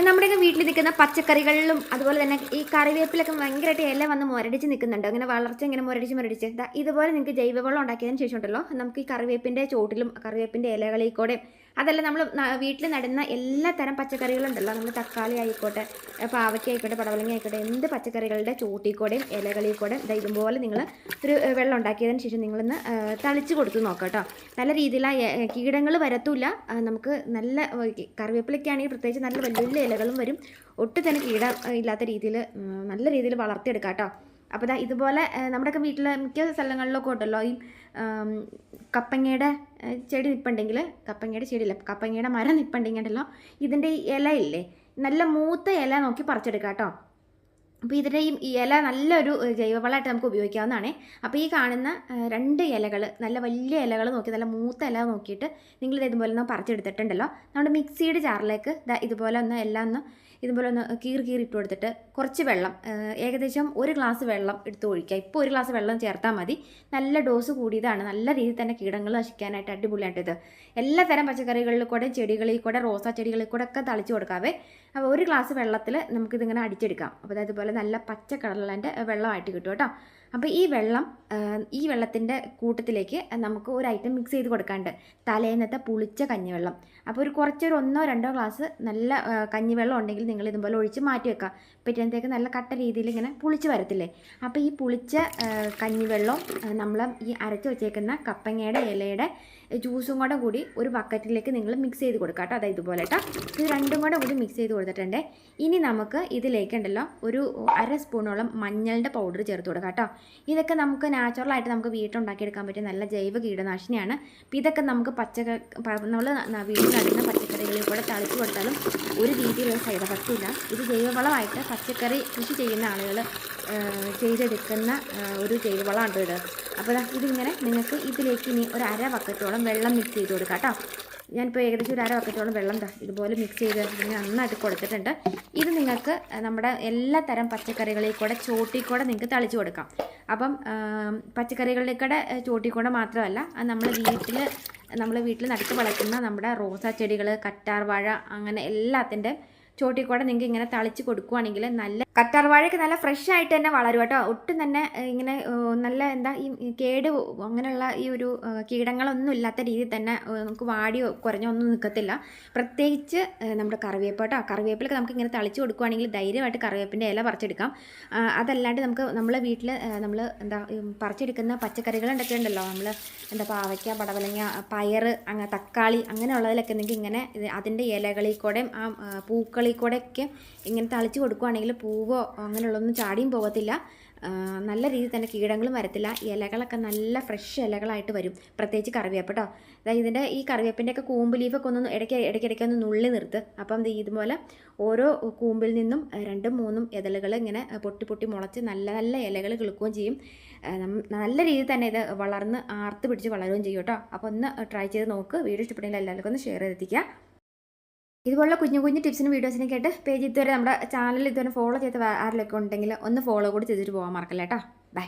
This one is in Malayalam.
നമ്മുടെയൊക്കെ വീട്ടിൽ നിൽക്കുന്ന പച്ചക്കറികളിലും അതുപോലെ തന്നെ ഈ കറിവേപ്പിലൊക്കെ ഭയങ്കരമായിട്ട് ഇല വന്ന് മുരടിച്ച് നിൽക്കുന്നുണ്ട്. അങ്ങനെ വളർച്ച ഇങ്ങനെ മുരടിച്ച് മുരടിച്ച്. ഇതുപോലെ നിങ്ങൾക്ക് ജൈവവളം ഉണ്ടാക്കിയതിന് ശേഷം ഉണ്ടല്ലോ നമുക്ക് ഈ കറിവേപ്പിന്റെ ചോട്ടിലും കറിവേപ്പിന്റെ ഇലകളിൽ കൂടെ അതല്ല നമ്മൾ വീട്ടിൽ നടുന്ന എല്ലാ തരം പച്ചക്കറികളുണ്ടല്ലോ. നമ്മൾ തക്കാളി ആയിക്കോട്ടെ പാവയ്ക്ക ആയിക്കോട്ടെ പടവലങ്ങ ആയിക്കോട്ടെ എന്ത് പച്ചക്കറികളുടെ ചൂട്ടിൽ കൂടെയും ഇലകളിൽ കൂടെ ഇതുപോലെ നിങ്ങൾ ഒരു വെള്ളം ഉണ്ടാക്കിയതിന് ശേഷം നിങ്ങളൊന്ന് തളിച്ച് കൊടുത്ത് നോക്കാം കേട്ടോ. നല്ല രീതിയിൽ ആ കീടങ്ങൾ വരത്തൂല്ല. നമുക്ക് നല്ല കറിവേപ്പിലൊക്കെ ആണെങ്കിൽ പ്രത്യേകിച്ച് നല്ല വലിയ വലിയ ഇലകളും വരും. ഒട്ടും തന്നെ കീട ഇല്ലാത്ത രീതിയിൽ നല്ല രീതിയിൽ വളർത്തിയെടുക്കാം കേട്ടോ അപ്പോൾ ദാ ഇതുപോലെ നമ്മുടെയൊക്കെ വീട്ടിൽ മിക്ക സ്ഥലങ്ങളിലൊക്കെ ഉണ്ടല്ലോ ഈ കപ്പങ്ങയുടെ ചെടി നിൽപ്പുണ്ടെങ്കിൽ കപ്പങ്ങയുടെ ചെടിയില്ല കപ്പങ്ങയുടെ മരം ഉണ്ടല്ലോ ഇതിന്റെ ഇലയില്ലേ നല്ല മൂത്ത ഇല നോക്കി പറിച്ചെടുക്കാം കേട്ടോ അപ്പോൾ ഇതിന്റെ ഈ ഇല നല്ലൊരു ജൈവവളമായിട്ട് നമുക്ക് ഉപയോഗിക്കാവുന്നതാണ്. അപ്പോൾ ഈ കാണുന്ന രണ്ട് ഇലകൾ നല്ല വലിയ ഇലകൾ നോക്കി നല്ല മൂത്ത ഇല നോക്കിയിട്ട് നിങ്ങൾ ഇതുപോലെ ഒന്ന് പറിച്ചെടുത്തിട്ടുണ്ടല്ലോ. നമ്മുടെ മിക്സിയുടെ ജാറിലേക്ക് ഇതുപോലെ ഒന്ന് എല്ലാം ഒന്ന് ഇതുപോലെ ഒന്ന് കീറി കീറി ഇട്ട് കൊടുത്തിട്ട് കുറച്ച് വെള്ളം ഏകദേശം ഒരു ഗ്ലാസ് വെള്ളം എടുത്ത് ഒഴിക്കുക. ഇപ്പോൾ ഒരു ഗ്ലാസ് വെള്ളം ചേർത്താൽ മതി. നല്ല ഡോസ് കൂടിയതാണ്. നല്ല രീതിയിൽ തന്നെ കീടങ്ങൾ നശിക്കാനായിട്ട് അടിപൊളിയായിട്ട് ഇത്. എല്ലാ തരം പച്ചക്കറികളിൽ കൂടെ ചെടികളിൽ കൂടെ റോസാ ചെടികളിൽ കൂടെ ഒക്കെ തളിച്ച് കൊടുക്കാവേ. അപ്പോൾ ഒരു ഗ്ലാസ് വെള്ളത്തിൽ നമുക്കിതിങ്ങനെ അടിച്ചെടുക്കാം. അപ്പോൾ അതായത് നല്ല പച്ച കളറിന്റെ വെള്ളമായിട്ട് കിട്ടും കേട്ടോ. അപ്പോൾ ഈ വെള്ളം ഈ വെള്ളത്തിന്റെ കൂട്ടത്തിലേക്ക് നമുക്ക് ഒരു ഐറ്റം മിക്സ് ചെയ്ത് കൊടുക്കാണ്ട് തലേന്നത്തെ പുളിച്ച കഞ്ഞിവെള്ളം. അപ്പോൾ ഒരു കുറച്ചൊരു ഒന്നോ രണ്ടോ ഗ്ലാസ് നല്ല കഞ്ഞിവെള്ളം ഉണ്ടെങ്കിൽ നിങ്ങൾ ഇതുപോലെ ഒഴിച്ച് മാറ്റി വെക്കുക. പിറ്റേന്നത്തേക്ക് നല്ല കട്ട രീതിയിൽ ഇങ്ങനെ പുളിച്ച് വരത്തില്ലേ? അപ്പോൾ ഈ പുളിച്ച കഞ്ഞിവെള്ളം നമ്മൾ ഈ അരച്ച് വെച്ചേക്കുന്ന കപ്പങ്ങയുടെ ഇലയുടെ ജ്യൂസും കൂടെ കൂടി ഒരു ബക്കറ്റിലേക്ക് നിങ്ങൾ മിക്സ് ചെയ്ത് കൊടുക്കുക കേട്ടോ. അതായത് ഇതുപോലെ കേട്ടോ ഇത് രണ്ടും കൂടെ കൂടി മിക്സ് ചെയ്ത് കൊടുത്തിട്ടുണ്ട്. ഇനി നമുക്ക് ഇതിലേക്കുണ്ടല്ലോ ഒരു അര സ്പൂണോളം മഞ്ഞളുടെ പൗഡർ ചേർത്ത് കൊടുക്കാം കേട്ടോ ഇതൊക്കെ നമുക്ക് നാച്ചുറലായിട്ട് നമുക്ക് വീട്ടിലുണ്ടാക്കിയെടുക്കാൻ പറ്റിയ നല്ല ജൈവ കീടനാശിനിയാണ്. അപ്പോൾ ഇതൊക്കെ നമുക്ക് പച്ചക്കറി നമ്മൾ വീട്ടിൽ നടുന്ന പച്ചക്കറികളിൽ കൂടെ തളിച്ച് കൊടുത്താലും ഒരു രീതിയിലുള്ള സൈഡ് എഫക്റ്റും ഇല്ല. ഇത് ജൈവവളമായിട്ട് പച്ചക്കറി കൃഷി ചെയ്യുന്ന ആളുകൾ ചെയ്തെടുക്കുന്ന ഒരു ജൈവവളമാണ് ഇത്. അപ്പോൾ ഇതിങ്ങനെ നിങ്ങൾക്ക് ഇതിലേക്ക് ഇനി ഒരു അര ബക്കറ്റോളം വെള്ളം മിക്സ് ചെയ്ത് കൊടുക്കാം കേട്ടോ ഞാനിപ്പോൾ ഏകദേശം ഒരു അര ബക്കറ്റോളം വെള്ളം ദാ ഇതുപോലെ മിക്സ് ചെയ്ത് ഇങ്ങനെ നന്നായിട്ട് കൊടുത്തിട്ടുണ്ട്. ഇത് നിങ്ങൾക്ക് നമ്മുടെ എല്ലാ തരം പച്ചക്കറികളിൽ കൂടെ ചോട്ടിൽ കൂടെ നിങ്ങൾക്ക് തളിച്ച് കൊടുക്കാം. അപ്പം പച്ചക്കറികളിൽ കൂടെ ചോട്ടിൽ കൂടെ മാത്രമല്ല നമ്മൾ വീട്ടിൽ നമ്മൾ വീട്ടിൽ നട്ടു വളർത്തുന്ന നമ്മുടെ റോസാ ചെടികൾ കറ്റാർ വാഴ അങ്ങനെ എല്ലാത്തിന്റെ ചോട്ടിൽ കൂടെ നിങ്ങൾക്ക് ഇങ്ങനെ തളിച്ച് കൊടുക്കുവാണെങ്കിൽ നല്ല കറ്റാർ വാഴയൊക്കെ നല്ല ഫ്രഷ് ആയിട്ട് തന്നെ വളരും കേട്ടോ. ഒട്ടും തന്നെ ഇങ്ങനെ നല്ല എന്താ ഈ കേട് അങ്ങനെയുള്ള ഈ ഒരു കീടങ്ങളൊന്നും ഇല്ലാത്ത രീതിയിൽ തന്നെ നമുക്ക് വാടി കുറഞ്ഞൊന്നും നിൽക്കത്തില്ല പ്രത്യേകിച്ച് നമ്മുടെ കറിവേപ്പ് കേട്ടോ. കറിവേപ്പിലൊക്കെ നമുക്ക് ഇങ്ങനെ തളിച്ച് കൊടുക്കുവാണെങ്കിൽ ധൈര്യമായിട്ട് കറിവേപ്പിന്റെ ഇല പറിച്ചെടുക്കാം. അതല്ലാണ്ട് നമുക്ക് നമ്മളെ വീട്ടിൽ നമ്മൾ എന്താ പറിച്ചെടുക്കുന്ന പച്ചക്കറികൾ എന്തൊക്കെ ഉണ്ടല്ലോ. നമ്മൾ എന്താ പാവയ്ക്ക പടവലങ്ങ പയർ അങ്ങനെ തക്കാളി അങ്ങനെയുള്ളതിലൊക്കെ നിങ്ങൾക്ക് ഇങ്ങനെ അതിന്റെ ഇലകളിൽ കൂടെയും ആ ആ, പൂക്കളിൽ കൂടെയൊക്കെ ഇങ്ങനെ തളിച്ച് കൊടുക്കുവാണെങ്കിൽ പൂവോ അങ്ങനെയുള്ളതൊന്നും ചാടിയും പോകത്തില്ല. നല്ല രീതിയിൽ തന്നെ കീടങ്ങളും വരത്തില്ല. ഇലകളൊക്കെ നല്ല ഫ്രഷ് ഇലകളായിട്ട് വരും. പ്രത്യേകിച്ച് കറിവേപ്പ് കേട്ടോ അതായത് ഇതിന്റെ ഈ കറിവേപ്പിന്റെ ഒക്കെ കൂമ്പ് ലീഫൊക്കെ ഒന്ന് ഇടയ്ക്ക് ഇടയ്ക്കിടയ്ക്ക് ഒന്ന് നുള്ളി നിർത്ത്. അപ്പം ഇതുപോലെ ഓരോ കൂമ്പിൽ നിന്നും രണ്ടും മൂന്നും ഇതളുകൾ ഇങ്ങനെ പൊട്ടി പൊട്ടി മുളച്ച് നല്ല നല്ല ഇലകൾ കിളുക്കുകയും ചെയ്യും. നല്ല രീതിയിൽ തന്നെ ഇത് വളർന്ന് ആർത്ത് പിടിച്ച് വളരുകയും ചെയ്യും കേട്ടോ അപ്പോൾ ഒന്ന് ട്രൈ ചെയ്ത് നോക്ക്. വീഡിയോ ഇഷ്ടപ്പെട്ടെങ്കിൽ എല്ലാവർക്കും ഒന്ന് ഷെയർ ചെയ്തെത്തിക്കുക ഇതുപോലുള്ള കുഞ്ഞു കുഞ്ഞു ടിപ്സിനും വീഡിയോസിനും കേട്ട് പേജ് ഇതുവരെ നമ്മുടെ ചാനൽ ഇതുവരെ ഫോളോ ചെയ്ത ആരെങ്കിലും ഉണ്ടെങ്കിൽ ഒന്ന് ഫോളോ കൂടി ചെയ്തിട്ട് പോകാൻ മറക്കല്ലേ കേട്ടോ ബൈ